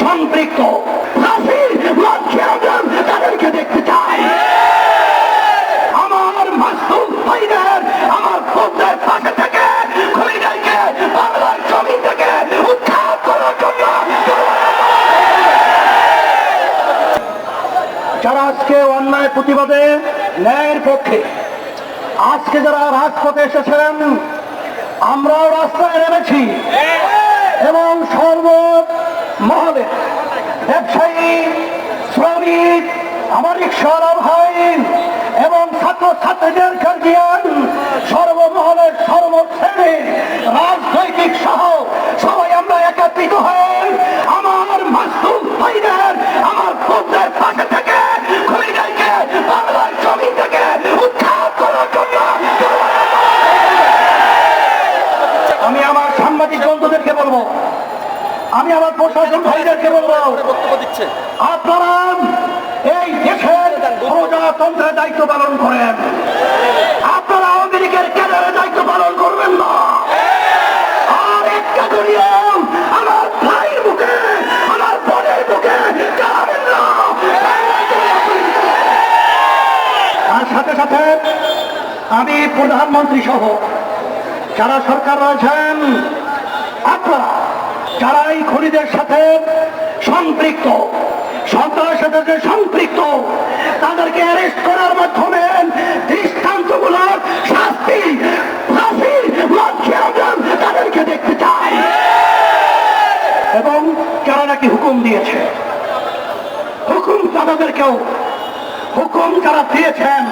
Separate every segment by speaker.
Speaker 1: সম্পৃক্ত। ফাঁসির মঞ্চে আমরা তাদেরকে দেখতে চাই। আমার আমার যারা আজকে অন্যায় প্রতিবাদে ন্যায়ের পক্ষে, আজকে যারা রাজপথে এসেছেন আমরাও রাস্তায় নেমেছি। এবং সর্ব মহলে ব্যবসায়ী, শ্রমিক আমার রিক্সাওয়ালা ভাই এবং ছাত্র ছাত্রীদের গার্জিয়ান, সর্বমহলের সর্বশ্রেণীর রাজনৈতিক সহ সবাই আমরা একত্রিত হয়ে আমার মাসুম ভাইদের, আমার খুবদের পাশে থেকে খুলিদেরকে বাংলার জমি থেকে উৎখাত করার জন্য। আমি আমার সাংবাদিক বন্ধুদেরকে বলব। আমি আমার প্রশাসন ভাইদেরকে বলব। আপনারা এই দেশের প্রজাতন্ত্রের দায়িত্ব পালন করেন। আপনারা আওয়ামী কেন্দ্রের দায়িত্ব পালন করবেন না। আর আমার ভাইয়ের মুখে, আমার বোনের মুখে তার সাথে সাথে আমি প্রধানমন্ত্রী সহ যারা সরকার রয়েছেন আপনারা যারা এই খনিদের সাথে সম্পৃক্ত, সন্ত্রাসের সম্পৃক্ত, তাদেরকে অ্যারেস্ট করার মাধ্যমে শাস্তি ফাঁসির মঞ্চে আমরা তাদেরকে দেখতে চাই। এবং যারা নাকি হুকুম দিয়েছে, হুকুম তাদেরকেও, হুকুম যারা দিয়েছেন,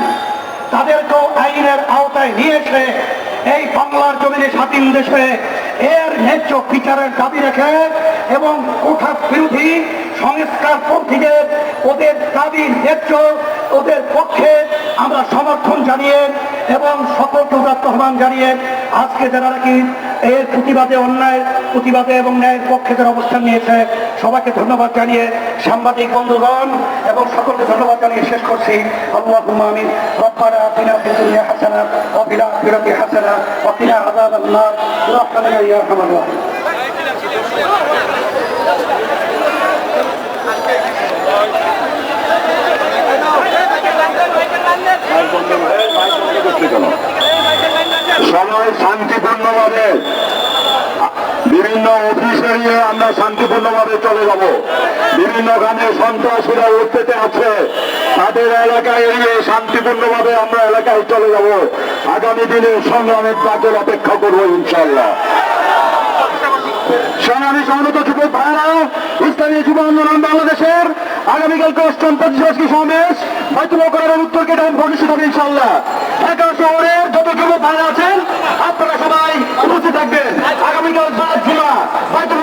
Speaker 1: তাদেরকেও আইনের আওতায় নিয়েছে এই বাংলার জমিনে স্বাধীন দেশে এর ন্যায্য বিচারের দাবি রেখে এবং কোঠা বিরোধী সংস্কার পন্থীদের, ওদের দাবি ন্যায্য, ওদের পক্ষে আমরা সমর্থন জানিয়ে এবং সকলকে উদাত্ত জানিয়ে আজকে যারা নাকি এর প্রতিবাদে অন্যায় প্রতিবাদে এবং ন্যায়ের পক্ষে যারা অবস্থান নিয়েছে, সবাইকে ধন্যবাদ জানিয়ে সাংবাদিক বন্ধুগণ এবং সকলকে ধন্যবাদ জানিয়ে শেষ করছি। আল্লাহ আমিন। রব্বানা ওয়া ফিল আখিরাতি হাসানা ওয়া কিনা আযাবান নার বিরহমাতিকা ইয়া
Speaker 2: সবাই শান্তিপূর্ণভাবে বিভিন্ন অফিস আমরা শান্তিপূর্ণভাবে চলে যাব। বিভিন্ন গানে সন্ত্রাসীরা উঠতে আছে। তাদের এলাকায় এড়িয়ে শান্তিপূর্ণভাবে আমরা এলাকায় চলে যাব। আগামী দিনে সংগ্রামের প্রাচের অপেক্ষা করব ইনশাল্লাহ যুব আন্দোলন বাংলাদেশের সমাবেশ হয়তো করার উত্তর কেটে ভবিষ্যৎ হবে ইনশাল্লাহ ঢাকা শহরের যত যুবক ভাইরা আছেন, আপনারা সবাই উপস্থিত থাকবেন। হয়তো